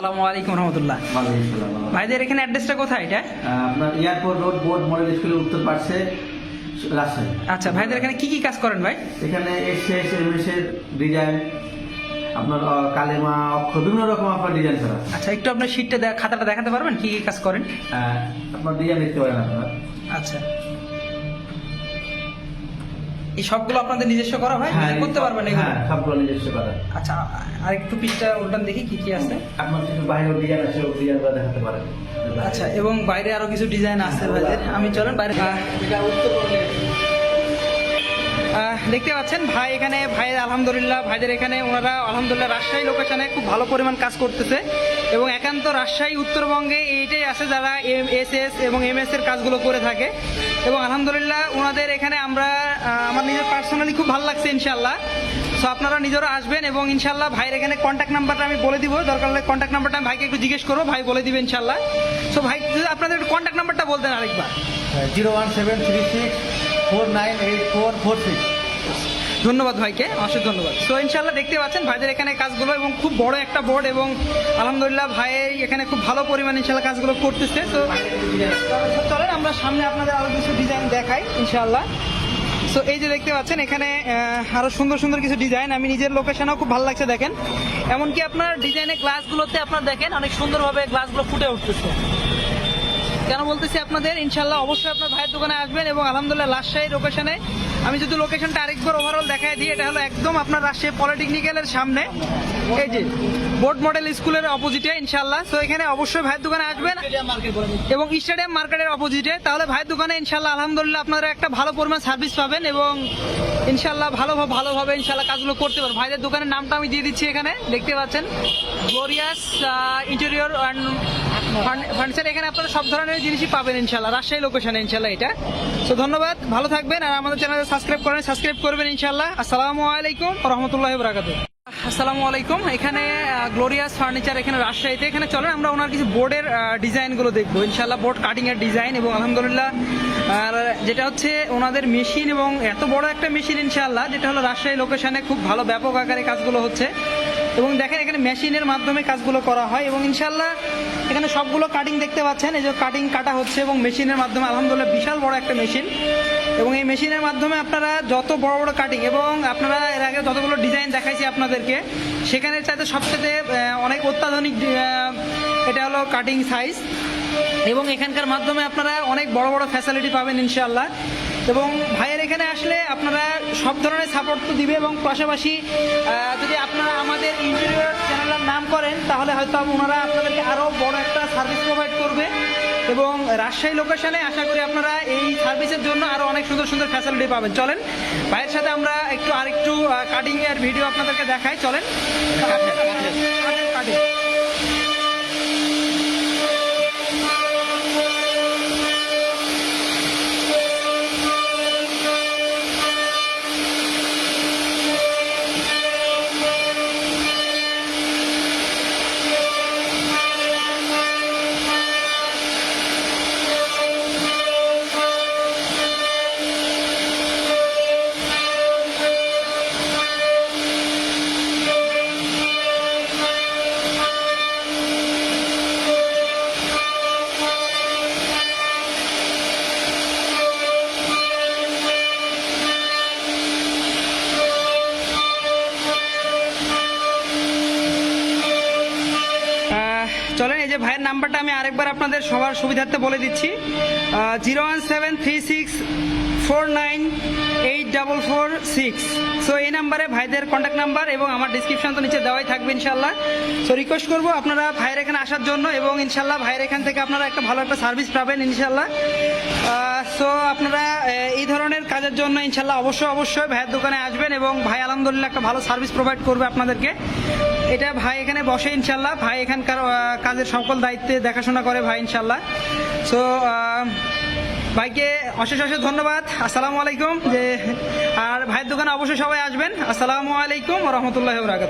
আসসালামু আলাইকুম রহমতুল্লাহ। ভাইদের এখানে অ্যাড্রেসটা কোথায় এটা? আপনার এয়ারপোর্ট রোড বোর্ড মডেল স্কুলের উত্তর পার্শ্বে রাজশাহী। আচ্ছা ভাইদের এখানে কি কি কাজ করেন ভাই? এখানে এসএস এমএসের ডিজাইন আপনার কালেমা অক্ষর বিভিন্ন রকম আপনার ডিজাইন করা আচ্ছা একটু আপনার শিটটা খাতাটা দেখাতে পারবেন? কি কি কাজ করেন? আপনার ডিজাইন দেখতে পারেন আপনারা। আচ্ছা। এই সবগুলো আপনাদের নিজস্ব করা ভাই করতে পারবেন এগুলো? হ্যাঁ সবগুলো নিজস্ব করা। আচ্ছা আর একটু পিসটা উল্টান দেখি কি কি আছে? আপনার কিছু বাইরেও ডিজাইন আছে ওই ডিজাইনগুলো দেখাতে পারেন। আচ্ছা এবং বাইরে আরও কিছু ডিজাইন আছে ভাইদের। আমি চলেন বাইরে আহ, এটা উত্তরবঙ্গের। দেখতে পাচ্ছেন ভাই এখানে ভাই আলহামদুলিল্লাহ ভাইদের এখানে ওনারা আলহামদুলিল্লাহ রাজশাহী লোকেশনে খুব ভালো পরিমাণ কাজ করতেছে। এবং একান্ত রাজশাহী, উত্তরবঙ্গে এইটাই আছে যারা এম এস এস এবং এম এস এর কাজগুলো করে থাকে। এবং আলহামদুলিল্লাহ ওনাদের এখানে আমরা আমার নিজের পার্সোনালি খুব ভালো লাগছে ইনশাল্লাহ সো আপনারা নিজেরা আসবেন এবং ইনশাল্লাহ ভাইয়ের এখানে কন্ট্যাক্ট নাম্বারটা আমি বলে দিব। দরকার হলে কন্ট্যাক্ট নাম্বারটা আমি ভাইকে একটু জিজ্ঞেস করব, ভাই বলে দিবে ইনশাল্লাহ সো ভাই আপনাদের কন্ট্যাক্ট নাম্বারটা বলতেন আরেকবার। Zero one seven three six four nine eight four four six. ধন্যবাদ ভাইকে, অশেষ ধন্যবাদ। তো ইনশাল্লাহ দেখতে পাচ্ছেন, ভাইদের এখানে কাজগুলো এবং খুব বড় একটা বোর্ড এবং আলহামদুলিল্লাহ ভাই এখানে খুব ভালো পরিমাণে ইনশাল্লাহ কাজগুলো করতেছে। তো চলেন আমরা সামনে আপনাদের আরও কিছু ডিজাইন দেখাই ইনশাল্লাহ সো এই যে দেখতে পাচ্ছেন, এখানে আরও সুন্দর সুন্দর কিছু ডিজাইন আমি নিজের লোকেশনেও খুব ভালো লাগছে দেখেন। এমনকি আপনার ডিজাইনের গ্লাসগুলোতে আপনার দেখেন, অনেক সুন্দরভাবে গ্লাসগুলো ফুটে উঠতেছে। কেন বলতেছি আপনাদের? ইনশাল্লাহ অবশ্যই আপনার ভাইয়ের দোকানে আসবেন এবং আলহামদুলিল্লাহ রাজশাহী লোকেশনে আমি যদি লোকেশনটা আরেকবার ওভারঅল দেখাই দিই, এটা হলো একদম আপনার রাজশাহী পলিটেকনিক্যালের সামনে। এই যে বোর্ড মডেল স্কুলের অপোজিটে ইনশাল্লাহ তো এখানে অবশ্যই ভাইয়ের দোকানে আসবেন এবং স্টেডিয়াম মার্কেটের অপোজিটে তাহলে ভাইয়ের দোকানে ইনশাল্লাহ আলহামদুলিল্লাহ, আপনারা একটা ভালো পরিমাণ সার্ভিস পাবেন এবং ইনশাল্লাহ ভালো ভালোভাবে ইনশাল্লাহ কাজগুলো করতে পারবেন। ভাইদের দোকানের নামটা আমি দিয়ে দিচ্ছি এখানে, দেখতে পাচ্ছেন। গ্লোরিয়াস ইন্টেরিয়র অ্যান্ড ফার্নিচার এখানে আপনারা সব ধরনের জিনিসই পাবেন ইনশাল্লাহ রাজশাহী লোকেশনে ইনশাল্লাহ এটা। তো ধন্যবাদ, ভালো থাকবেন আর আমাদের চ্যানেলে সাবস্ক্রাইব করেন সাবস্ক্রাইব করবেন ইনশাল্লাহ আসসালামু আলাইকুম রহমতুল্লাহ বরাকাতু আসসালামু আলাইকুম, এখানে গ্লোরিয়াস ফার্নিচার এখানে রাজশাহীতে। এখানে চলেন, আমরা ওনার কিছু বোর্ডের ডিজাইনগুলো দেখব। ইনশাল্লাহ বোর্ড কাটিং এর ডিজাইন এবং আলহামদুলিল্লাহ, আর যেটা হচ্ছে ওনাদের মেশিন এবং এত বড় একটা মেশিন ইনশাল্লাহ যেটা হলো রাজশাহী লোকেশনে খুব ভালো ব্যাপক আকারে কাজগুলো হচ্ছে। এবং দেখেন এখানে মেশিনের মাধ্যমে কাজগুলো করা হয় এবং ইনশাল্লাহ এখানে সবগুলো কাটিং দেখতে পাচ্ছেন। এই যে কাটিং কাটা হচ্ছে এবং মেশিনের মাধ্যমে আলহামদুলিল্লাহ বিশাল বড় একটা মেশিন। এবং এই মেশিনের মাধ্যমে আপনারা যত বড় বড় কাটিং এবং আপনারা এর আগে যতগুলো ডিজাইন দেখাইছি আপনাদেরকে সেখানে চাইতে সবচেয়ে অনেক অত্যাধুনিক এটা হলো কাটিং সাইজ এবং এখানকার মাধ্যমে আপনারা অনেক বড় বড় ফ্যাসিলিটি পাবেন ইনশাল্লাহ এবং ভাইয়ের এখানে আসলে আপনারা সব ধরনের সাপোর্ট তো দিবে এবং পাশাপাশি যদি হয়তো ওনারা আপনাদেরকে আরও বড় একটা সার্ভিস প্রোভাইড করবে। এবং রাজশাহী লোকেশনে আশা করি আপনারা এই সার্ভিসের জন্য আরও অনেক সুন্দর সুন্দর ফ্যাসিলিটি পাবেন। চলেন, ভাইয়ের সাথে আমরা একটু আরেকটু কাটিংয়ের ভিডিও আপনাদেরকে দেখাই। চলেন কাটিং চলেন, এই যে ভাইয়ের নাম্বারটা আমি আরেকবার আপনাদের সবার সুবিধার্থে বলে দিচ্ছি। Zero one seven three six four nine eight double four six. So এই নাম্বারে ভাইদের কন্ট্যাক্ট নাম্বার এবং আমার ডিসক্রিপশন তো নিচে দেওয়াই থাকবে ইনশাল্লাহ সো রিকোয়েস্ট করব আপনারা ভাইয়ের এখানে আসার জন্য এবং ইনশাল্লাহ ভাইয়ের এখান থেকে আপনারা একটা ভালো একটা সার্ভিস পাবেন ইনশাল্লাহ সো আপনারা এই ধরনের কাজের জন্য ইনশাল্লাহ অবশ্যই অবশ্যই ভাইয়ের দোকানে আসবেন এবং ভাই আলহামদুলিল্লাহ একটা ভালো সার্ভিস প্রোভাইড করবে আপনাদেরকে। এটা ভাই এখানে বসে ইনশাল্লাহ ভাই এখানকার কাজের সকল দায়িত্বে দেখাশোনা করে ভাই ইনশাল্লাহ সো ভাইকে অশেষ অশেষ ধন্যবাদ। আসসালামু আলাইকুম। যে, আর ভাইয়ের দোকানে অবশ্যই সবাই আসবেন। আসসালামু আলাইকুম রহমতুল্লাহ বরাকাত